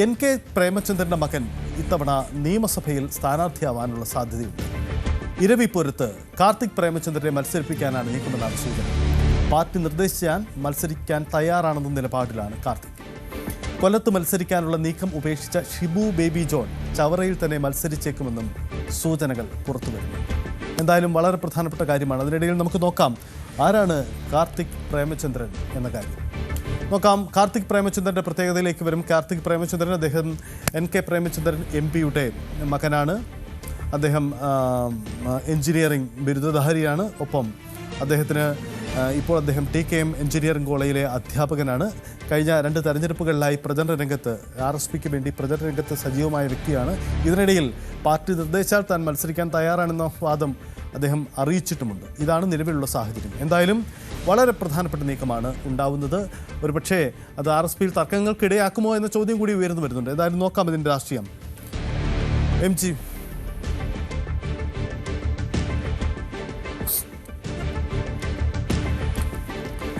N K പ്രേമചന്ദ്രന്റെ മകൻ ഇത്തവണ നിയമസഭയിൽ സ്ഥാനാർത്ഥിയാവാനുള്ള സാധ്യതയുണ്ട്. ഇരവിപ്പുരത്ത് കാർത്തിക് പ്രേമചന്ദ്രനെ മത്സരിപ്പിക്കാനാണ് നീക്കമെന്നാണ് സൂചന. പാർട്ടി നിർദ്ദേശിച്ചാൽ മത്സരിക്കാൻ തയ്യാറാണെന്ന നിലപാടിലാണ് കാർത്തിക്. കൊല്ലത്ത് മത്സരിക്കാനുള്ള നീക്കം ഉപേക്ഷിച്ച ഷിബു ബേബി ജോൺ ചവറയിൽ തന്നെ മത്സരിച്ചേക്കുമെന്നും സൂചനകൾ പുറത്തുവരുന്നു. എന്തായാലും വളരെ പ്രധാനപ്പെട്ട കാര്യമാണ്. അതിനിടയിൽ നമുക്ക് നോക്കാം ആരാണ് കാർത്തിക് പ്രേമചന്ദ്രൻ എന്ന കാര്യം. നോക്കാം. കാർത്തിക് പ്രേമചന്ദ്രന്റെ പ്രത്യേകതയിലേക്ക് വരും. കാർത്തിക് പ്രേമചന്ദ്രൻ അദ്ദേഹം എൻ കെ പ്രേമചന്ദ്രൻ എം പിയുടെ മകനാണ്. അദ്ദേഹം എഞ്ചിനീയറിംഗ് ബിരുദധാരിയാണ്. ഒപ്പം അദ്ദേഹത്തിന് ഇപ്പോൾ അദ്ദേഹം ടി കെ എം എഞ്ചിനീയറിംഗ് കോളേജിലെ അധ്യാപകനാണ്. കഴിഞ്ഞ രണ്ട് തെരഞ്ഞെടുപ്പുകളിലായി പ്രചരണ രംഗത്ത് ആർ എസ് പിക്ക് വേണ്ടി പ്രചരണ രംഗത്ത് സജീവമായ വ്യക്തിയാണ്. ഇതിനിടയിൽ പാർട്ടി നിർദ്ദേശാൽ താൻ മത്സരിക്കാൻ തയ്യാറാണെന്ന വാദം അദ്ദേഹം അറിയിച്ചിട്ടുമുണ്ട്. ഇതാണ് നിലവിലുള്ള സാഹചര്യം. എന്തായാലും വളരെ പ്രധാനപ്പെട്ട നീക്കമാണ് ഉണ്ടാവുന്നത്. ഒരുപക്ഷേ അത് ആർ എസ് പിയിൽ തർക്കങ്ങൾക്കിടയാക്കുമോ എന്ന ചോദ്യം കൂടി ഉയർന്നു വരുന്നുണ്ട്. എന്തായാലും നോക്കാം ഇതിന്റെ രാഷ്ട്രീയം. M G.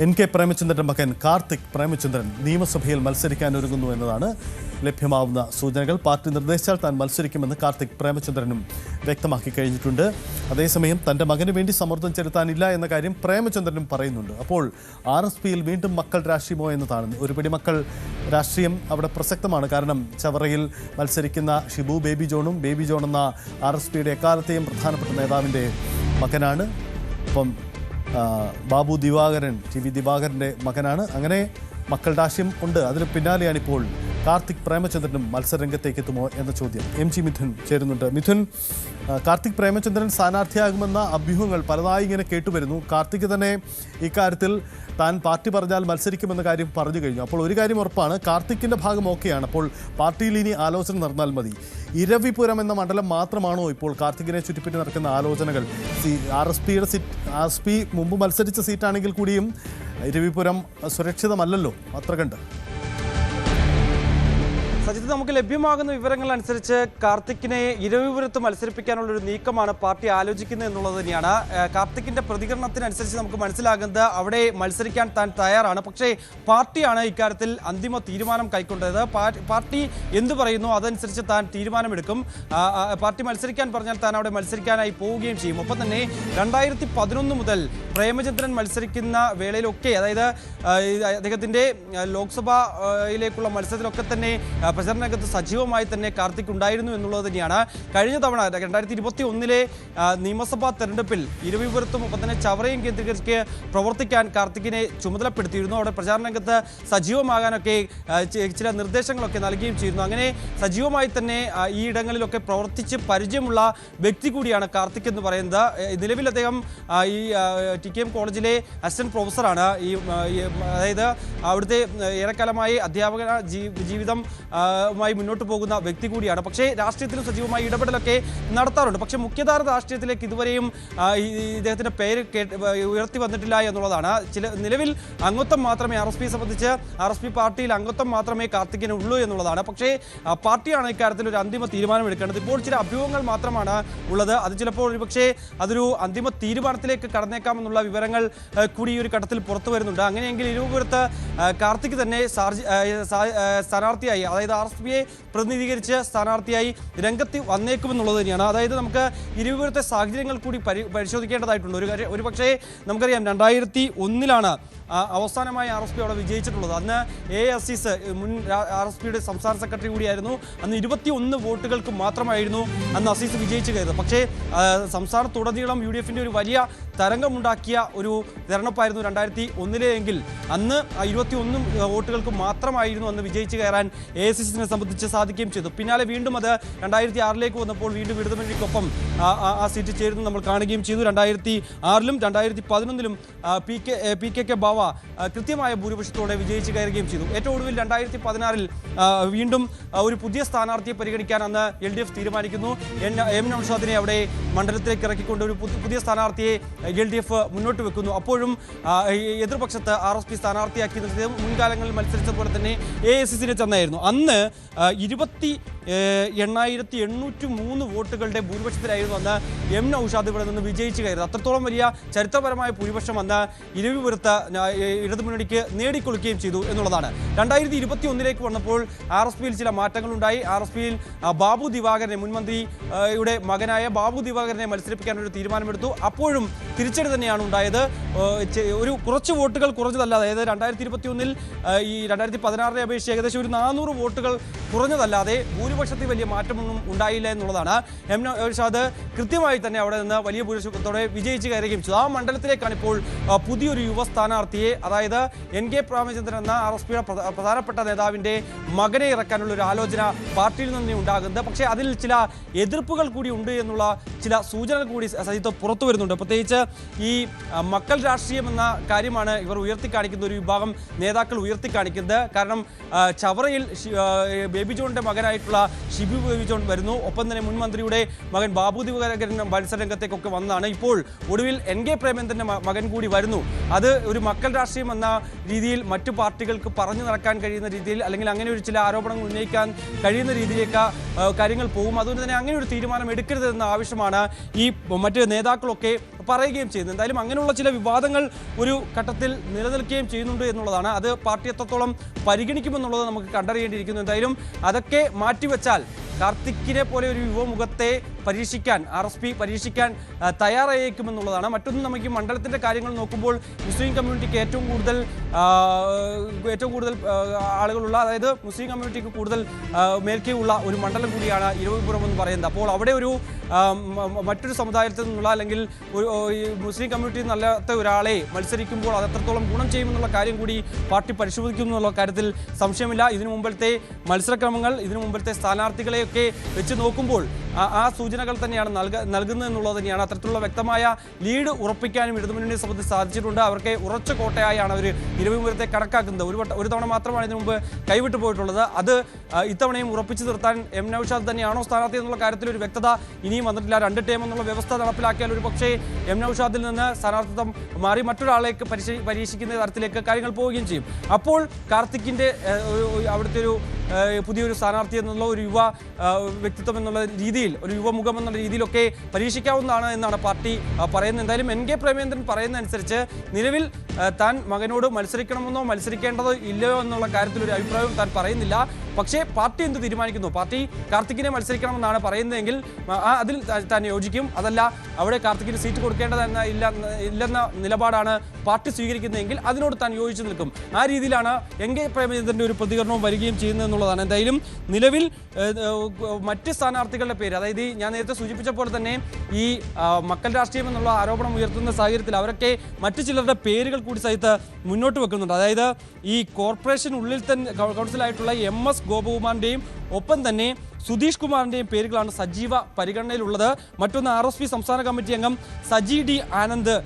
എൻ കെ പ്രേമചന്ദ്രന്റെ മകൻ കാർത്തിക് പ്രേമചന്ദ്രൻ നിയമസഭയിൽ മത്സരിക്കാൻ ഒരുങ്ങുന്നു എന്നതാണ് ലഭ്യമാവുന്ന സൂചനകൾ പാർട്ടി നിർദ്ദേശിച്ചാൽ താൻ മത്സരിക്കുമെന്ന് കാർത്തിക് പ്രേമചന്ദ്രനും വ്യക്തമാക്കി കഴിഞ്ഞിട്ടുണ്ട്. അതേസമയം തന്റെ മകന് വേണ്ടി സമ്മർദ്ദം ചെലുത്താനില്ല എന്ന കാര്യം പ്രേമചന്ദ്രനും പറയുന്നുണ്ട്. അപ്പോൾ ആർ എസ് പിയിൽ വീണ്ടും മക്കൾ രാഷ്ട്രീയമോ എന്നതാണ്. ഒരുപടി മക്കൾ രാഷ്ട്രീയം അവിടെ പ്രസക്തമാണ്. കാരണം ചവറയിൽ മത്സരിക്കുന്ന ഷിബു ബേബി ജോണും ബേബി ജോൺ എന്ന ആർ എസ് പിയുടെ എക്കാലത്തെയും പ്രധാനപ്പെട്ട നേതാവിന്റെ മകനാണ്. അപ്പം ആ, ബാബു ദിവാകരൻ ടി വി ദിവാകരന്റെ മകനാണ്. അങ്ങനെ മക്കൾ രാഷ്ട്രീയം ഉണ്ട്. അതിന് പിന്നാലെയാണ് ഇപ്പോൾ കാർത്തിക് പ്രേമചന്ദ്രനും മത്സരരംഗത്തേക്ക് എത്തുമോ എന്ന ചോദ്യം എം ജി മിഥുൻ ചേരുന്നുണ്ട്. മിഥുൻ കാർത്തിക് പ്രേമചന്ദ്രൻ സ്ഥാനാർത്ഥിയാകുമെന്ന അഭ്യൂഹങ്ങൾ പലതായി ഇങ്ങനെ കേട്ടുവരുന്നു. കാർത്തിക് തന്നെ ഇക്കാര്യത്തിൽ താൻ പാർട്ടി പറഞ്ഞാൽ മത്സരിക്കുമെന്ന കാര്യം പറഞ്ഞു കഴിഞ്ഞു. അപ്പോൾ ഒരു കാര്യം ഉറപ്പാണ് കാർത്തിക്കിന്റെ ഭാഗം ഓക്കെയാണ്. അപ്പോൾ പാർട്ടിയിൽ ഇനി ആലോചന നടന്നാൽ മതി. ഇരവിപുരം എന്ന മണ്ഡലം മാത്രമാണോ ഇപ്പോൾ കാർത്തികിനെ ചുറ്റിപ്പറ്റി നടക്കുന്ന ആലോചനകൾ? സി ആർ എസ് പിയുടെ സീറ്റ് ആർ എസ് പി മുമ്പ് മത്സരിച്ച സീറ്റാണെങ്കിൽ കൂടിയും ഇരവിപുരം സുരക്ഷിതമല്ലല്ലോ? അത്ര കണ്ട്. സജിത്ത് നമുക്ക് ലഭ്യമാകുന്ന വിവരങ്ങൾ അനുസരിച്ച് കാർത്തിക്കിനെ ഇരവിപുരത്ത് മത്സരിപ്പിക്കാനുള്ള ഒരു നീക്കമാണ് പാർട്ടി ആലോചിക്കുന്നത് എന്നുള്ളത് തന്നെയാണ്. കാർത്തിക്കിന്റെ പ്രതികരണത്തിനനുസരിച്ച് നമുക്ക് മനസ്സിലാകുന്നത് അവിടെ മത്സരിക്കാൻ താൻ തയ്യാറാണ്. പക്ഷേ പാർട്ടിയാണ് ഇക്കാര്യത്തിൽ അന്തിമ തീരുമാനം കൈക്കൊണ്ടത്. പാർട്ടി എന്തു പറയുന്നു? അതനുസരിച്ച് താൻ തീരുമാനമെടുക്കും. പാർട്ടി മത്സരിക്കാൻ പറഞ്ഞാൽ താൻ അവിടെ മത്സരിക്കാനായി പോവുകയും ചെയ്യും. ഒപ്പം തന്നെ രണ്ടായിരത്തി പതിനൊന്ന് മുതൽ പ്രേമചന്ദ്രൻ മത്സരിക്കുന്ന വേളയിലൊക്കെ അതായത് അദ്ദേഹത്തിന്റെ ലോക്സഭയിലേക്കുള്ള മത്സരത്തിലൊക്കെ തന്നെ ആ, പ്രചരണ രംഗത്ത് സജീവമായി തന്നെ കാർത്തിക് ഉണ്ടായിരുന്നു എന്നുള്ളത് തന്നെയാണ്. കഴിഞ്ഞ തവണ രണ്ടായിരത്തി ഇരുപത്തി ഒന്നിലെ നിയമസഭാ തെരഞ്ഞെടുപ്പിൽ ഇരുവിപുരത്തും ഒപ്പം തന്നെ ചവറയും കേന്ദ്രീകരിച്ച് പ്രവർത്തിക്കാൻ കാർത്തിക്കിനെ ചുമതലപ്പെടുത്തിയിരുന്നു. അവിടെ പ്രചാരണ രംഗത്ത് സജീവമാകാനൊക്കെ ചില നിർദ്ദേശങ്ങളൊക്കെ നൽകുകയും ചെയ്യുന്നു അങ്ങനെ സജീവമായി തന്നെ ഈ ഇടങ്ങളിലൊക്കെ പ്രവർത്തിച്ച് പരിചയമുള്ള വ്യക്തി കൂടിയാണ് കാർത്തിക് എന്ന് പറയുന്നത്. നിലവിൽ അദ്ദേഹം ഈ ടി കെ എം കോളേജിലെ അസിസ്റ്റന്റ് പ്രൊഫസറാണ്. ഈ അതായത് അവിടുത്തെ ഏറെക്കാലമായി അധ്യാപക ജീവിതം മായി മുന്നോട്ട് പോകുന്ന വ്യക്തി കൂടിയാണ്. പക്ഷേ രാഷ്ട്രീയത്തിലും സജീവമായി ഇടപെടലൊക്കെ നടത്താറുണ്ട്. പക്ഷേ മുഖ്യധാര രാഷ്ട്രീയത്തിലേക്ക് ഇതുവരെയും ഇദ്ദേഹത്തിന്റെ പേര് ഉയർത്തി വന്നിട്ടില്ല എന്നുള്ളതാണ്. ചില നിലവിൽ അംഗത്വം മാത്രമേ ആർ എസ് പി സംബന്ധിച്ച് ആർ എസ് പി പാർട്ടിയിൽ അംഗത്വം മാത്രമേ കാർത്തിക്കിന് ഉള്ളൂ എന്നുള്ളതാണ്. പക്ഷേ പാർട്ടിയാണ് ഇക്കാര്യത്തിൽ ഒരു അന്തിമ തീരുമാനം എടുക്കേണ്ടത് ഇപ്പോൾ ചില അഭ്യൂഹങ്ങൾ മാത്രമാണ് ഉള്ളത്. അത് ചിലപ്പോൾ ഒരുപക്ഷേ അതൊരു അന്തിമ തീരുമാനത്തിലേക്ക് കടന്നേക്കാമെന്നുള്ള വിവരങ്ങൾ കൂടി ഈ ഒരു ഘട്ടത്തിൽ പുറത്തു വരുന്നുണ്ട്. അങ്ങനെയെങ്കിൽ ഇരുപുരത്ത് കാർത്തിക് തന്നെ സ്ഥാനാർത്ഥിയായി അതായത് ആർ എസ് പിയെ പ്രതിനിധീകരിച്ച് സ്ഥാനാർത്ഥിയായി രംഗത്ത് വന്നേക്കുമെന്നുള്ളത് തന്നെയാണ്. അതായത് നമുക്ക് ഇരുപുരത്തെ സാഹചര്യങ്ങൾ കൂടി പരിശോധിക്കേണ്ടതായിട്ടുണ്ട്. ഒരു ഒരു പക്ഷേ നമുക്കറിയാം രണ്ടായിരത്തി ഒന്നിലാണ് അവസാനമായി ആർ എസ് പി അവിടെ വിജയിച്ചിട്ടുള്ളത്. അന്ന് എ അസീസ് മുൻ ആർ എസ് പിയുടെ സംസ്ഥാന സെക്രട്ടറി കൂടിയായിരുന്നു. അന്ന് ഇരുപത്തി ഒന്ന് വോട്ടുകൾക്ക് മാത്രമായിരുന്നു അന്ന് അസീസ് വിജയിച്ചു കയറിയത്. പക്ഷേ സംസ്ഥാനത്തുടനീളം യു ഡി എഫിന്റെ ഒരു വലിയ തരംഗമുണ്ടാക്കിയ ഒരു തെരഞ്ഞെടുപ്പായിരുന്നു രണ്ടായിരത്തി ഒന്നിലെ എങ്കിൽ. അന്ന് ഇരുപത്തി ഒന്ന് വോട്ടുകൾക്ക് മാത്രമായിരുന്നു അന്ന് വിജയിച്ചു കയറാൻ എ എസ് സിനെ സംബന്ധിച്ച് സാധിക്കുകയും ചെയ്തു. പിന്നാലെ വീണ്ടും അത് രണ്ടായിരത്തി ആറിലേക്ക് വന്നപ്പോൾ വീണ്ടും ആ- ആ സീറ്റ് ചേരുന്നത് നമ്മൾ കാണുകയും ചെയ്തു. രണ്ടായിരത്തി ആറിലും രണ്ടായിരത്തി പതിനൊന്നിലും P K P K K Bava കൃത്യമായ ഭൂരിപക്ഷത്തോടെ വിജയിച്ച് കയറുകയും ചെയ്തു. ഏറ്റവും ഒടുവിൽ രണ്ടായിരത്തി പതിനാറിൽ വീണ്ടും ഒരു പുതിയ സ്ഥാനാർത്ഥിയെ പരിഗണിക്കാൻ അന്ന് എൽ ഡി എഫ് തീരുമാനിക്കുന്നു. എം നൌഷാദിനെ അവിടെ മണ്ഡലത്തിലേക്ക് ഇറക്കിക്കൊണ്ട് ഒരു പുതിയ സ്ഥാനാർത്ഥിയെ എൽ ഡി എഫ് മുന്നോട്ട് വെക്കുന്നു. അപ്പോഴും എതിർപക്ഷത്ത് ആർ എസ് പി സ്ഥാനാർത്ഥിയാക്കി നിർത്തിയത് മുൻകാലങ്ങളിൽ മത്സരിച്ച പോലെ തന്നെ എ എസ് സിനെ ചെന്നായിരുന്നു അന്ന് ഇരുപത്തി എണ്ണായിരത്തി എണ്ണൂറ്റി മൂന്ന് വോട്ടുകളുടെ ഭൂരിപക്ഷത്തിലായിരുന്നു അന്ന് എം നൌഷാദ് ഇവിടെ നിന്ന് വിജയിച്ചു കയറിയത്. അത്രത്തോളം വലിയ ചരിത്രപരമായ ഭൂരിപക്ഷം അന്ന് ഇരവിപുരത്ത് ഇടതുമുന്നണിക്ക് നേടിക്കൊടുക്കുകയും ചെയ്തു എന്നുള്ളതാണ്. രണ്ടായിരത്തി ഇരുപത്തി ഒന്നിലേക്ക് വന്നപ്പോൾ ആർ എസ് പിയിൽ ചില മാറ്റങ്ങളുണ്ടായി. ആർ എസ് പിയിൽ ബാബു ദിവാകരനെ മുൻമന്ത്രിയുടെ മകനായ ബാബു ദിവാകരനെ മത്സരിപ്പിക്കാനൊരു തീരുമാനമെടുത്തു. അപ്പോഴും തിരിച്ചടി തന്നെയാണ് ഉണ്ടായത്. ഒരു കുറച്ച് വോട്ടുകൾ കുറഞ്ഞതല്ല അതായത് രണ്ടായിരത്തി ഇരുപത്തി ഒന്നിൽ ഈ രണ്ടായിരത്തി പതിനാറിനെ അപേക്ഷിച്ച് ഏകദേശം ഒരു നാനൂറ് വോട്ടുകൾ കുറഞ്ഞതല്ലാതെ ഭൂരിപക്ഷത്തിൽ വലിയ മാറ്റമൊന്നും ഉണ്ടായില്ല എന്നുള്ളതാണ്. എം നൌഷാദ് കൃത്യമായി തന്നെ അവിടെ നിന്ന് വലിയ ഭൂരിപക്ഷത്തോടെ വിജയിച്ച് കയറുകയും ചെയ്തു. ആ മണ്ഡലത്തിലേക്കാണ് ഇപ്പോൾ പുതിയൊരു യുവ സ്ഥാനാർത്ഥിയെ അതായത് എൻ കെ രാമചന്ദ്രൻ എന്ന ആർ എസ് പിയുടെ പ്രധാനപ്പെട്ട നേതാവിന്റെ മകനെ ഇറക്കാനുള്ള ഒരു ആലോചന പാർട്ടിയിൽ നിന്ന് ഉണ്ടാകുന്നത്. പക്ഷേ അതിൽ ചില എതിർപ്പുകൾ കൂടി ഉണ്ട് എന്നുള്ള ചില സൂചനകൾ കൂടി സഹിതം പുറത്തു വരുന്നുണ്ട്. പ്രത്യേകിച്ച് ഈ മക്കൾ രാഷ്ട്രീയം എന്ന കാര്യമാണ് ഇവർ ഉയർത്തിക്കാണിക്കുന്ന ഒരു വിഭാഗം നേതാക്കൾ ഉയർത്തിക്കാണിക്കുന്നത്. കാരണം ചവറയിൽ ബേബി ജോണിന്റെ മകനായിട്ടുള്ള ഷിബു ബേബി ജോൺ വരുന്നു. ഒപ്പം തന്നെ മുൻമന്ത്രിയുടെ മകൻ ബാബു ദിവകരൻ മത്സരരംഗത്തേക്കൊക്കെ വന്നതാണ്. ഇപ്പോൾ ഒടുവിൽ എൻ കെ പ്രേമേന്ദ്രന്റെ മകൻ കൂടി വരുന്നു. അത് ഒരു മക്കൾ രാഷ്ട്രീയം എന്ന രീതിയിൽ മറ്റു പാർട്ടികൾക്ക് പറഞ്ഞു നടക്കാൻ കഴിയുന്ന രീതിയിൽ അല്ലെങ്കിൽ അങ്ങനെ ഒരു ചില ആരോപണങ്ങൾ ഉന്നയിക്കാൻ കഴിയുന്ന രീതിയിലേക്ക് കാര്യങ്ങൾ പോകും. അതുകൊണ്ട് തന്നെ അങ്ങനെ ഒരു തീരുമാനം എടുക്കരുതെന്ന ആവശ്യമാണ് ഈ മറ്റ് നേതാക്കളൊക്കെ പറയുകയും ചെയ്യുന്നത് എന്തായാലും അങ്ങനെയുള്ള ചില വിവാദങ്ങൾ ഒരു ഘട്ടത്തിൽ നിലനിൽക്കുകയും ചെയ്യുന്നുണ്ട് എന്നുള്ളതാണ്. അത് പാർട്ടി എത്രത്തോളം പരിഗണിക്കുമെന്നുള്ളത് നമുക്ക് കണ്ടറിയേണ്ടിയിരിക്കുന്നു. എന്തായാലും അതൊക്കെ മാറ്റിവെച്ചാൽ കാർത്തിക്കിനെ പോലെ ഒരു യുവമുഖത്തെ പരീക്ഷിക്കാൻ ആർ എസ് പി പരീക്ഷിക്കാൻ തയ്യാറായേക്കുമെന്നുള്ളതാണ്. മറ്റൊന്ന് നമുക്ക് ഈ മണ്ഡലത്തിന്റെ കാര്യങ്ങൾ നോക്കുമ്പോൾ മുസ്ലിം കമ്മ്യൂണിറ്റിക്ക് ഏറ്റവും കൂടുതൽ ഏറ്റവും കൂടുതൽ ആളുകളുള്ള അതായത് മുസ്ലിം കമ്മ്യൂണിറ്റിക്ക് കൂടുതൽ മേൽക്കെയുള്ള ഒരു മണ്ഡലം കൂടിയാണ് ഇരവിപുരം എന്ന് പറയുന്നത്. അപ്പോൾ അവിടെ ഒരു മറ്റൊരു സമുദായത്തിൽ നിന്നുള്ള അല്ലെങ്കിൽ ഒരു മുസ്ലിം കമ്മ്യൂണിറ്റി നല്ലാത്ത ഒരാളെ മത്സരിക്കുമ്പോൾ അത് എത്രത്തോളം ഗുണം ചെയ്യുമെന്നുള്ള കാര്യം കൂടി പാർട്ടി പരിശോധിക്കുന്നു എന്നുള്ള കാര്യത്തിൽ സംശയമില്ല. ഇതിനു മുമ്പത്തെ മത്സരക്രമങ്ങൾ ഇതിനു മുമ്പത്തെ സ്ഥാനാർത്ഥികളെയൊക്കെ വെച്ച് നോക്കുമ്പോൾ ആ സൂചനകൾ തന്നെയാണ് നൽക നൽകുന്നത് എന്നുള്ളത് തന്നെയാണ്. അത്തരത്തിലുള്ള വ്യക്തമായ ലീഡ് ഉറപ്പിക്കാനും ഇടതുമുന്നണിയെ സംബന്ധിച്ച് സാധിച്ചിട്ടുണ്ട്. അവർക്ക് ഉറച്ച കോട്ടയായാണ് അവർ ഇരവിപുരത്തെ കണക്കാക്കുന്നത്. ഒരു വട്ടം ഒരു തവണ മാത്രമാണ് ഇതിനു മുമ്പ് കൈവിട്ടു പോയിട്ടുള്ളത്. അത് ഇത്തവണയും ഉറപ്പിച്ചു നിർത്താൻ എം നൌഷാദ് തന്നെയാണോ സ്ഥാനാർത്ഥി എന്നുള്ള കാര്യത്തിൽ ഒരു വ്യക്തത ഇനിയും വന്നിട്ടില്ല. രണ്ട് ടീം എന്നുള്ള വ്യവസ്ഥ നടപ്പിലാക്കിയാൽ ഒരു പക്ഷേ എം നൌഷാദിൽ നിന്ന് സ്ഥാനാർത്ഥിത്വം മാറി മറ്റൊരാളേക്ക് പരീക്ഷിക്കുന്ന തരത്തിലേക്ക് കാര്യങ്ങൾ പോവുകയും ചെയ്യും. അപ്പോൾ കാർത്തിക്കിന്റെ അവിടുത്തെ ഒരു പുതിയൊരു സ്ഥാനാർത്ഥി എന്നുള്ള ഒരു യുവ വ്യക്തിത്വം എന്നുള്ള രീതിയിൽ ഒരു യുവമുഖം എന്നുള്ള രീതിയിലൊക്കെ പരീക്ഷിക്കാവുന്നതാണ് എന്നാണ് പാർട്ടി പറയുന്നത്. എന്തായാലും എൻ കെ പ്രേമേന്ദ്രൻ പറയുന്നതനുസരിച്ച് നിലവിൽ താൻ മകനോട് മത്സരിക്കണമെന്നോ മത്സരിക്കേണ്ടതോ ഇല്ലയോ എന്നുള്ള കാര്യത്തിൽ ഒരു അഭിപ്രായവും താൻ പറയുന്നില്ല. പക്ഷേ പാർട്ടി എന്ത് തീരുമാനിക്കുന്നു? പാർട്ടി കാർത്തിക്കിനെ മത്സരിക്കണമെന്നാണ് പറയുന്നതെങ്കിൽ അതിൽ താൻ യോജിക്കും. അതല്ല അവിടെ കാർത്തിക്കിന് സീറ്റ് കൊടുക്കേണ്ടതെന്ന ഇല്ല ഇല്ലെന്ന നിലപാടാണ് പാർട്ടി സ്വീകരിക്കുന്നതെങ്കിൽ അതിനോട് താൻ യോജിച്ചു നിൽക്കും. ആ രീതിയിലാണ് എൻ കെ പ്രേമചന്ദ്രന്റെ ഒരു പ്രതികരണവും വരികയും ചെയ്യുന്നതെന്നുള്ളതാണ് എന്തായാലും നിലവിൽ മറ്റ് സ്ഥാനാർത്ഥികളുടെ പേര് അതായത് ഞാൻ നേരത്തെ സൂചിപ്പിച്ച പോലെ തന്നെ ഈ മക്കൾ രാഷ്ട്രീയം എന്നുള്ള ആരോപണം ഉയർത്തുന്ന സാഹചര്യത്തിൽ അവരൊക്കെ മറ്റു ചിലരുടെ പേരുകൾ കൂടി സഹിത്ത് മുന്നോട്ട് വെക്കുന്നുണ്ട്. അതായത് ഈ കോർപ്പറേഷൻ ഉള്ളിൽ തന്നെ കൗൺസിലായിട്ടുള്ള എം എസ് ഗോപകുമാറിന്റെയും ഒപ്പം തന്നെ സുധീഷ് കുമാറിന്റെയും പേരുകളാണ് സജീവ പരിഗണനയിലുള്ളത്. മറ്റൊന്ന് ആർ എസ് പി സംസ്ഥാന കമ്മിറ്റി അംഗം സജി ഡി ആനന്ദ്.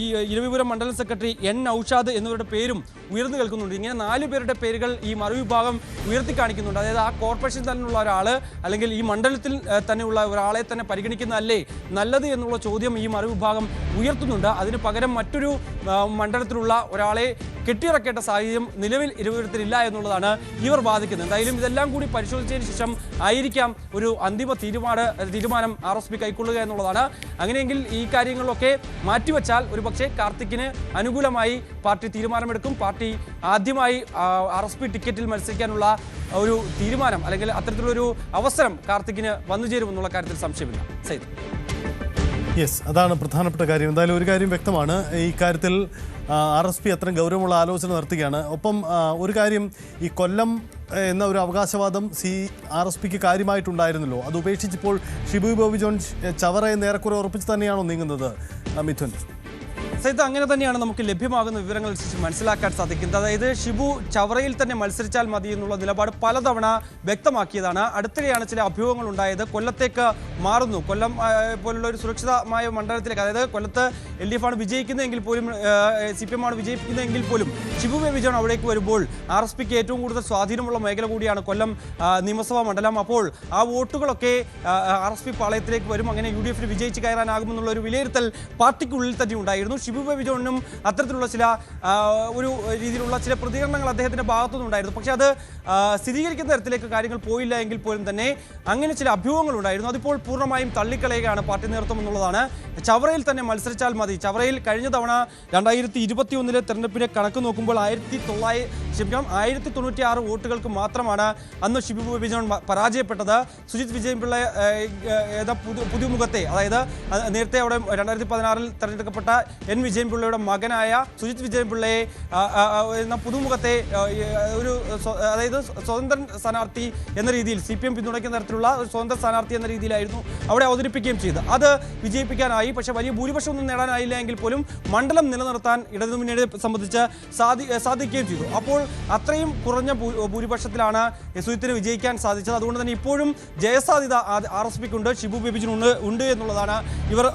ഈ ഇരവിപുരം മണ്ഡലം സെക്രട്ടറി എൻ ഔഷാദ് എന്നിവരുടെ പേരും ഉയർന്നു കേൾക്കുന്നുണ്ട്. ഇങ്ങനെ നാല് പേരുടെ പേരുകൾ ഈ മറുവിഭാഗം ഉയർത്തി കാണിക്കുന്നുണ്ട്. അതായത് ആ കോർപ്പറേഷൻ തന്നെയുള്ള ഒരാൾ അല്ലെങ്കിൽ ഈ മണ്ഡലത്തിൽ തന്നെയുള്ള ഒരാളെ തന്നെ പരിഗണിക്കുന്നതല്ലേ നല്ലത് എന്നുള്ള ചോദ്യം ഈ മറുവിഭാഗം ഉയർത്തുന്നുണ്ട്. അതിന് പകരം മറ്റൊരു മണ്ഡലത്തിലുള്ള ഒരാളെ കെട്ടിയിറക്കേണ്ട സാഹചര്യം നിലവിൽ ഇരുവരത്തിലില്ല എന്നുള്ളതാണ് ഇവർ വാദിക്കുന്നത്. എന്തായാലും ഇതെല്ലാം കൂടി പരിശോധിച്ചതിന് ശേഷം ആയിരിക്കാം ഒരു അന്തിമ തീരുമാന തീരുമാനം ആർ എസ് പി കൈക്കൊള്ളുക എന്നുള്ളതാണ്. അങ്ങനെയെങ്കിൽ ഈ കാര്യങ്ങളൊക്കെ മാറ്റിവെച്ചാൽ ഒരു പക്ഷേ കാർത്തിക്കിന് അനുകൂലമായി പാർട്ടി തീരുമാനമെടുക്കും. പാർട്ടി ആദ്യമായി ആർ എസ് പി ടിക്കറ്റിൽ മത്സരിക്കാനുള്ള ഒരു തീരുമാനം അല്ലെങ്കിൽ അത്തരത്തിലൊരു അവസരം കാർത്തിക്കിന് വന്നു ചേരുമെന്നുള്ള കാര്യത്തിൽ സംശയമില്ല. സൈദ്. യെസ് അതാണ് പ്രധാനപ്പെട്ട കാര്യം. എന്തായാലും ഒരു കാര്യം വ്യക്തമാണ്. ഈ കാര്യത്തിൽ ആർ എസ് പി അത്രയും ഗൗരവമുള്ള ആലോചന നടത്തുകയാണ്. ഒപ്പം ഒരു കാര്യം ഈ കൊല്ലം എന്ന ഒരു അവകാശവാദം സി ആർ എസ് പിക്ക് കാര്യമായിട്ടുണ്ടായിരുന്നല്ലോ. അത് ഉപേക്ഷിച്ചിപ്പോൾ ഷിബു ബോബി ജോൺ ചവറയെ നേരെക്കുറെ ഉറപ്പിച്ച് തന്നെയാണോ നീങ്ങുന്നത്? മിഥുൻ. സഹിതം അങ്ങനെ തന്നെയാണ് നമുക്ക് ലഭ്യമാകുന്ന വിവരങ്ങൾ അനുസരിച്ച് മനസ്സിലാക്കാൻ സാധിക്കുന്നത്. അതായത് ഷിബു ചവറയിൽ തന്നെ മത്സരിച്ചാൽ മതി എന്നുള്ള നിലപാട് പലതവണ വ്യക്തമാക്കിയതാണ്. അടുത്തിടെയാണ് ചില അഭ്യൂഹങ്ങൾ ഉണ്ടായത്. കൊല്ലത്തേക്ക് മാറുന്നു. കൊല്ലം പോലുള്ള ഒരു സുരക്ഷിതമായ മണ്ഡലത്തിലേക്ക് അതായത് കൊല്ലത്ത് എൽ ഡി എഫ് ആണ് വിജയിക്കുന്നതെങ്കിൽ പോലും സി പി എം ആണ് വിജയിക്കുന്നതെങ്കിൽ പോലും ഷിബു ജോൺ അവിടേക്ക് വരുമ്പോൾ. ആർ എസ് പിക്ക് ഏറ്റവും കൂടുതൽ സ്വാധീനമുള്ള മേഖല കൂടിയാണ് കൊല്ലം നിയമസഭാ മണ്ഡലം. അപ്പോൾ ആ വോട്ടുകളൊക്കെ ആർ എസ് പി പാളയത്തിലേക്ക് വരും. അങ്ങനെ യു ഡി എഫിന് വിജയിച്ച് കയറാനാകുമെന്നുള്ള ഒരു വിലയിരുത്തൽ പാർട്ടിക്കുള്ളിൽ തന്നെ ഉണ്ടായിരുന്നു. ഷിബു ബേബി ജോണിനും അത്തരത്തിലുള്ള ചില ഒരു രീതിയിലുള്ള ചില പ്രതികരണങ്ങൾ അദ്ദേഹത്തിന്റെ ഭാഗത്തുനിന്നുണ്ടായിരുന്നു പക്ഷേ അത് സ്ഥിരീകരിക്കുന്ന തരത്തിലേക്ക് കാര്യങ്ങൾ പോയില്ല എങ്കിൽ പോലും തന്നെ അങ്ങനെ ചില അഭ്യൂഹങ്ങൾ ഉണ്ടായിരുന്നു. അതിപ്പോൾ പൂർണമായും തള്ളിക്കളയുകയാണ് പാർട്ടി നേതൃത്വം എന്നുള്ളതാണ്. ചവറയിൽ തന്നെ മത്സരിച്ചാൽ മതി. ചവറയിൽ കഴിഞ്ഞ തവണ രണ്ടായിരത്തി ഇരുപത്തി ഒന്നിലെ തെരഞ്ഞെടുപ്പിനെ കണക്ക് നോക്കുമ്പോൾ ആയിരത്തി തൊള്ളായിരം ക്ഷമിക്കണം ആയിരത്തി തൊണ്ണൂറ്റി ആറ് വോട്ടുകൾക്ക് മാത്രമാണ് അന്ന് ഷിബു ബേബി ജോൺ പരാജയപ്പെട്ടത്. സുജിത് വിജയൻപിള്ള ഏതാ പുതു പുതുമുഖത്തെ അതായത് നേരത്തെ അവിടെ രണ്ടായിരത്തി പതിനാറിൽ തെരഞ്ഞെടുക്കപ്പെട്ട എൻ. വിജയൻപിള്ളയുടെ മകനായ സുജിത് ആ, ആ, എന്ന പുതുമുഖത്തെ ഒരു അതായത് സ്വതന്ത്ര സ്ഥാനാർത്ഥി എന്ന രീതിയിൽ സി പി എം പിന്തുണയ്ക്കുന്ന തരത്തിലുള്ള ഒരു സ്വതന്ത്ര സ്ഥാനാർത്ഥി എന്ന രീതിയിലായിരുന്നു അവിടെ അവതരിപ്പിക്കുകയും ചെയ്ത് അത് വിജയിപ്പിക്കാനായി പക്ഷേ വലിയ ഭൂരിപക്ഷം ഒന്നും നേടാനായില്ല എങ്കിൽ പോലും മണ്ഡലം നിലനിർത്താൻ ഇടതുമുന്നണിയെ സംബന്ധിച്ച് സാധി സാധിക്കുകയും ചെയ്തു. അപ്പോൾ അത്രയും കുറഞ്ഞ ഭൂരിപക്ഷത്തിലാണ് സുജിത്തിന് വിജയിക്കാൻ സാധിച്ചത്. അതുകൊണ്ട് തന്നെ ഇപ്പോഴും ജയസാധ്യത ആർ എസ് പിക്ക് ഉണ്ട് ഷിബു ബേബിജിനുണ്ട് ഉണ്ട് എന്നുള്ളതാണ് ഇവർ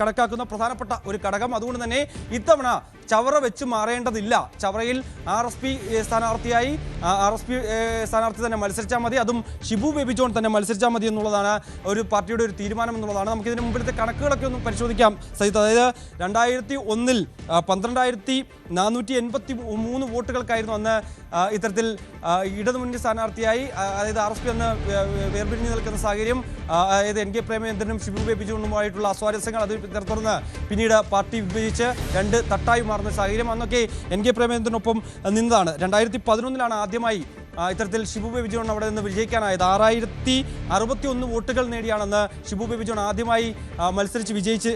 കണക്കാക്കുന്ന പ്രധാനപ്പെട്ട ഒരു ഘടകം. അതുകൊണ്ട് തന്നെ ഇത്തവണ ചവറ വെച്ച് മാറേണ്ടതില്ല. ചവറയിൽ ആർ എസ് പി സ്ഥാനാർത്ഥിയായി ആർ എസ് പി സ്ഥാനാർത്ഥി തന്നെ മത്സരിച്ചാൽ മതി. അതും ഷിബു ബേബി ജോൺ തന്നെ മത്സരിച്ചാൽ മതി എന്നുള്ളതാണ് ഒരു പാർട്ടിയുടെ ഒരു തീരുമാനം എന്നുള്ളതാണ്. നമുക്ക് ഇതിന് മുമ്പിലത്തെ കണക്കുകളൊക്കെ ഒന്ന് പരിശോധിക്കാം സഹിത് അതായത് രണ്ടായിരത്തി ഒന്നിൽ പന്ത്രണ്ടായിരത്തി നാനൂറ്റി എൺപത്തി മൂന്ന് വോട്ടുകൾക്കായിരുന്നു അന്ന് ഇത്തരത്തിൽ ഇടതുമുന്നണി സ്ഥാനാർത്ഥിയായി അതായത് ആർ എസ് പി അന്ന് വേർപിരിഞ്ഞ് നിൽക്കുന്ന സാഹചര്യം അതായത് എൻ കെ പ്രേമചന്ദ്രനും ഷിബു ബേബി ജോണുമായിട്ടുള്ള അസ്വാരസ്യങ്ങൾ അത് തുടർന്ന് പിന്നീട് പാർട്ടി വിഭജിച്ച് രണ്ട് തട്ടായി മാറുന്ന സാഹചര്യം അന്നൊക്കെ എൻ കെ പ്രേമചന്ദ്രനൊപ്പം നിന്നതാണ്. രണ്ടായിരത്തി പതിനൊന്നിലാണ് ആദ്യമായി ഇത്തരത്തിൽ ഷിബു ബേബി ജോൺ അവിടെ നിന്ന് വിജയിക്കാനായത്. ആറായിരത്തി അറുപത്തി ഒന്ന് വോട്ടുകൾ നേടിയാണെന്ന് ഷിബു ബേബി ജോൺ ആദ്യമായി മത്സരിച്ച് വിജയിച്ച്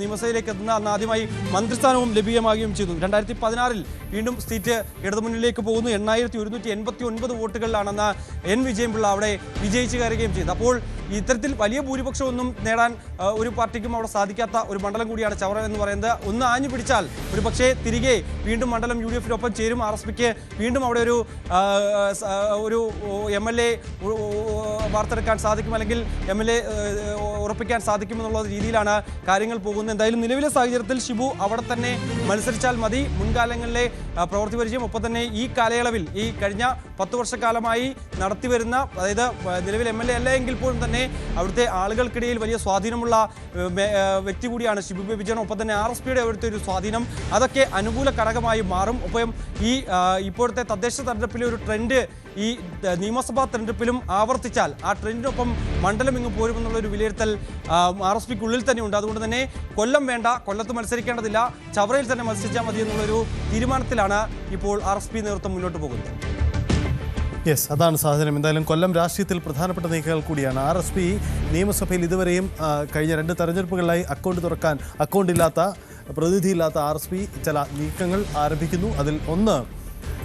നിയമസഭയിലേക്ക് എത്തുന്ന അന്ന് ആദ്യമായി മന്ത്രിസ്ഥാനവും ലഭ്യമാകുകയും ചെയ്തു. രണ്ടായിരത്തി പതിനാറിൽ വീണ്ടും സീറ്റ് ഇടതുമുന്നിലേക്ക് പോകുന്നു. എണ്ണായിരത്തി ഒരുന്നൂറ്റി എൺപത്തി ഒൻപത് വോട്ടുകളിലാണെന്ന് എൻ വിജയൻപിള്ള അവിടെ വിജയിച്ച് കയറുകയും ചെയ്തു. അപ്പോൾ ഇത്തരത്തിൽ വലിയ ഭൂരിപക്ഷമൊന്നും നേടാൻ ഒരു പാർട്ടിക്കും അവിടെ സാധിക്കാത്ത ഒരു മണ്ഡലം കൂടിയാണ് ചവറ എന്ന് പറയുന്നത്. ഒന്ന് ആഞ്ഞു പിടിച്ചാൽ ഒരു പക്ഷേ തിരികെ വീണ്ടും മണ്ഡലം യു ഡി എഫിനൊപ്പം ചേരും. ആർ എസ് പിക്ക് വീണ്ടും അവിടെ ഒരു ഒരു എം എൽ എ വാർത്തെടുക്കാൻ സാധിക്കും. അല്ലെങ്കിൽ എം എൽ എ ഉറപ്പിക്കാൻ സാധിക്കുമെന്നുള്ള രീതിയിലാണ് കാര്യങ്ങൾ പോകുന്നത്. എന്തായാലും നിലവിലെ സാഹചര്യത്തിൽ ഷിബു അവിടെ തന്നെ മത്സരിച്ചാൽ മതി. മുൻകാലങ്ങളിലെ പ്രവൃത്തി പരിചയം ഒപ്പം തന്നെ ഈ കാലയളവിൽ ഈ കഴിഞ്ഞ പത്ത് വർഷക്കാലമായി നടത്തിവരുന്ന അതായത് നിലവിൽ എം എൽ എ അല്ല എങ്കിൽ പോലും തന്നെ അവിടുത്തെ ആളുകൾക്കിടയിൽ വലിയ സ്വാധീനമുള്ള വ്യക്തി കൂടിയാണ് ഷിബു ബേബി ജോൺ ഒപ്പം തന്നെ ആർ എസ് പിയുടെ അവിടുത്തെ ഒരു സ്വാധീനം അതൊക്കെ അനുകൂല ഘടകമായി മാറും. ഒപ്പം ഈ ഇപ്പോഴത്തെ തദ്ദേശ തെരഞ്ഞെടുപ്പിലെ ഒരു ട്രെൻഡ് ഈ നിയമസഭാ തെരഞ്ഞെടുപ്പിലും ആവർത്തിച്ചാൽ ആ ട്രെൻഡിനൊപ്പം മണ്ഡലം ഇങ്ങ് പോരുമെന്നുള്ള ഒരു വിലയിരുത്തൽ ആർ എസ് പിക്കുള്ളിൽ തന്നെയുണ്ട് അതുകൊണ്ട് തന്നെ കൊല്ലം വേണ്ട കൊല്ലത്ത് മത്സരിക്കേണ്ടതില്ല ചവറയിൽ തന്നെ മത്സരിച്ചാൽ മതി എന്നുള്ളൊരു തീരുമാനത്തിലാണ് ഇപ്പോൾ ആർ എസ് പി നേതൃത്വം മുന്നോട്ട് പോകുന്നത്. യെസ് അതാണ് സാഹചര്യം. എന്തായാലും കൊല്ലം രാഷ്ട്രീയത്തിൽ പ്രധാനപ്പെട്ട നീക്കങ്ങൾ കൂടിയാണ്. ആർ എസ് പി നിയമസഭയിൽ ഇതുവരെയും കഴിഞ്ഞ രണ്ട് തെരഞ്ഞെടുപ്പുകളിലായി അക്കൗണ്ട് തുറക്കാൻ അക്കൗണ്ട് ഇല്ലാത്ത പ്രതിനിധിയില്ലാത്ത ആർ എസ് പി ചില നീക്കങ്ങൾ ആരംഭിക്കുന്നു. അതിൽ ഒന്ന്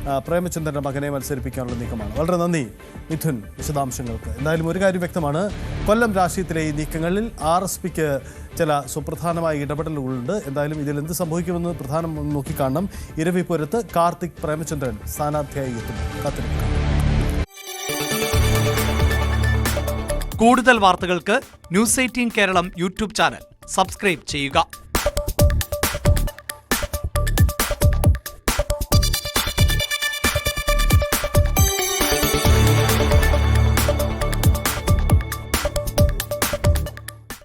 ആ, പ്രേമചന്ദ്രന്റെ മകനെ മത്സരിപ്പിക്കാനുള്ള നീക്കമാണ്. വളരെ നന്ദി മിഥുൻ വിശദാംശങ്ങൾക്ക്. എന്തായാലും ഒരു കാര്യം വ്യക്തമാണ് കൊല്ലം രാഷ്ട്രീയത്തിലെ ഈ നീക്കങ്ങളിൽ ആർ എസ് പിക്ക് ചില സുപ്രധാനമായ ഇടപെടലുകളുണ്ട്. എന്തായാലും ഇതിൽ എന്ത് സംഭവിക്കുമെന്ന് പ്രധാനം നോക്കിക്കാണണം. ഇരവിപുരത്ത് കാർത്തിക് പ്രേമചന്ദ്രൻ സ്ഥാനാർത്ഥിയായി എത്തും. കാത്തിരിക്കാം. കൂടുതൽ വാർത്തകൾക്ക് news eighteen Keralam YouTube channel. Subscribe ചെയ്യുക.